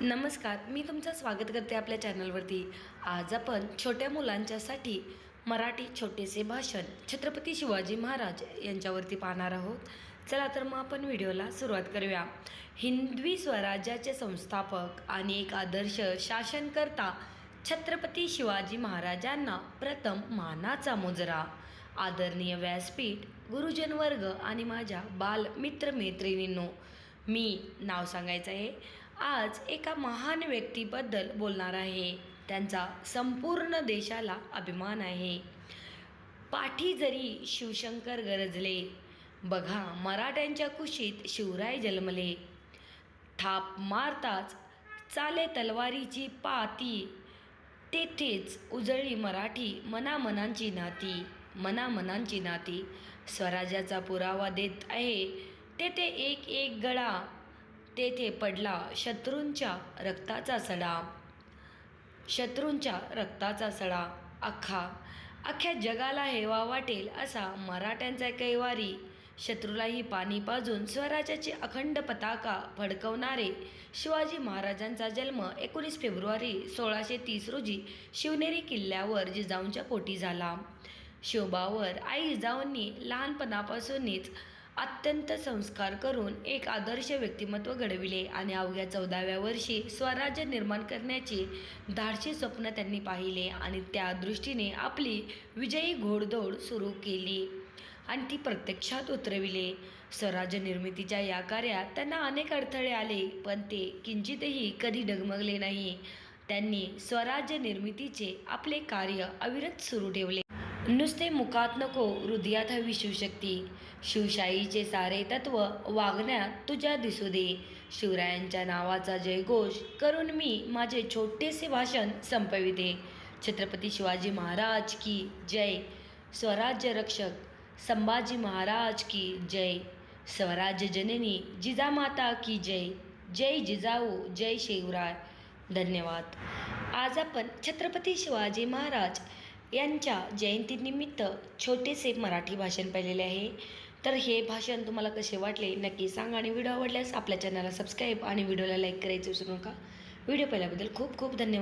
नमस्कार मी तुमचं स्वागत करते आपल्या चॅनलवरती. आज आपण छोट्या मुलांच्यासाठी मराठी छोटेसे भाषण छत्रपती शिवाजी महाराज यांच्यावरती पाहणार आहोत. चला तर मग आपण व्हिडिओला सुरुवात करूया. हिंदवी स्वराज्याचे संस्थापक आणि एक आदर्श शासनकर्ता छत्रपती शिवाजी महाराजांना प्रथम मानाचा मुजरा. आदरणीय व्यासपीठ गुरुजन वर्ग आणि माझ्या बाल मित्र मैत्रिणींनो मी नाव सांगायचं आहे. आज एका महान व्यक्तीबद्दल बोलणार आहे. त्यांचा संपूर्ण देशाला अभिमान आहे. पाठी जरी शिवशंकर गरजले बघा मराठ्यांच्या कुशीत शिवराय जन्मले. थाप मारताच चाले तलवारीची पाती तेथेच उजळली मराठी मनामनांची नाती. मनामनांची नाती स्वराज्याचा पुरावा देत आहे. तेथे एक एक गळा तेथे पडला शत्रूंच्या रक्ताचा सडा. शत्रूंच्या रक्ताचा सडा. अख्खा अख्ख्या जगाला हेवा वाटेल असा मराठ्यांचा कैवारी. शत्रूलाही पाणी पाजून स्वराज्याची अखंड पताका फडकवणारे शिवाजी महाराजांचा जन्म एकोणीस फेब्रुवारी सोळाशे तीस रोजी शिवनेरी किल्ल्यावर जिजाऊंच्या पोटी झाला. शिवबावर आई जिजाऊंनी लहानपणापासूनच अत्यंत संस्कार करून एक आदर्श व्यक्तिमत्व घडविले आणि अवघ्या चौदाव्या वर्षी स्वराज्य निर्माण करण्याचे धाडशी स्वप्न त्यांनी पाहिले आणि त्या दृष्टीने आपली विजयी घोडदौड सुरू केली आणि ती प्रत्यक्षात उतरविले. स्वराज्य निर्मितीच्या या कार्यात त्यांना अनेक अडथळे आले पण ते किंचितही कधी डगमगले नाही. त्यांनी स्वराज्य निर्मितीचे आपले कार्य अविरत सुरू ठेवले. नुसते मुखात नको हृदयात हवी शिवशक्ती. शिवशाहीचे सारे तत्व वागण्यात तुझ्या दिसू दे. शिवरायांच्या नावाचा जयघोष करून मी माझे छोटेसे भाषण संपविते. छत्रपती शिवाजी महाराज की जय. स्वराज्य रक्षक संभाजी महाराज की जय. स्वराज्य जननी जिजामाता की जय. जय जिजाऊ जय शिवराय. धन्यवाद. आज आपण छत्रपती शिवाजी महाराज यांच्या जयंतीनिमित्त छोटेसे मराठी भाषण पाहिलेले आहे. तर हे भाषण तुम्हाला कसे वाटले नक्की सांगा आणि व्हिडिओ आवडल्यास आपल्या चॅनलला सबस्क्राईब आणि व्हिडिओला लाईक करायचं विसरू नका. व्हिडिओ पाहिल्याबद्दल खूप खूप धन्यवाद.